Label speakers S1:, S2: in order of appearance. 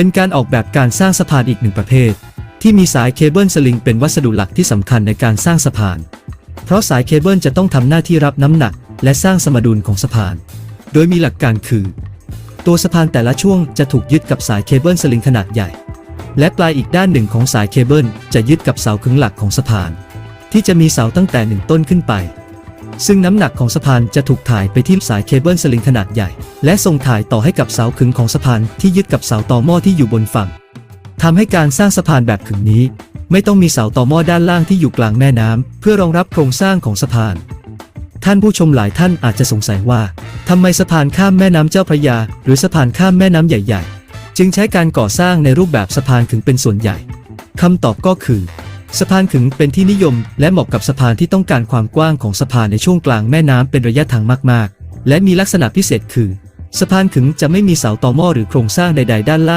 S1: เป็นการออกแบบการสร้างสะพานอีกหนึ่งประเภท ที่มีสายเคเบิลสลิงเป็นวัสดุหลักที่สำคัญในการสร้างสะพาน เพราะสายเคเบิลจะต้องทำหน้าที่รับน้ำหนัก และสร้างสมดุลของสะพาน โดยมีหลักการคือ ตัวสะพานแต่ละช่วงจะถูกยึดกับสายเคเบิลสลิงขนาดใหญ่ และปลายอีกด้านหนึ่งของสายเคเบิลจะยึดกับเสาขึงหลักของสะพาน ที่จะมีเสาตั้งแต่หนึ่งต้นขึ้นไป ซึ่งน้ำหนักของสะพานจะถูกถ่ายไปที่สายเคเบิลสลิงขนาดใหญ่ และส่งถ่ายต่อให้กับเสาขึงของสะพานที่ยึดกับเสาต่อหม้อที่อยู่บนฝั่งทำให้การสร้างสะพานแบบขึงนี้ ไม่ต้องมีเสาต่อหม้อด้านล่างที่อยู่กลางแม่น้ำเพื่อรองรับโครงสร้างของสะพาน ท่านผู้ชมหลายท่านอาจจะสงสัยว่าทำไมสะพานข้ามแม่น้ำเจ้าพระยา หรือสะพานข้ามแม่น้ำใหญ่ ๆ จึงใช้การก่อสร้างในรูปแบบสะพานขึงเป็นส่วนใหญ่คำตอบก็คือ สะพานขึงเป็นที่นิยม และเหมาะกับสะพานที่ต้องการความกว้างของสะพานในช่วงกลางแม่น้ำเป็นระยะทางมาก ๆ และมีลักษณะพิเศษคือ สะพานขึงจะไม่มีเสาต่อหม้อหรือโครงสร้างใด ๆ ด้านล่าง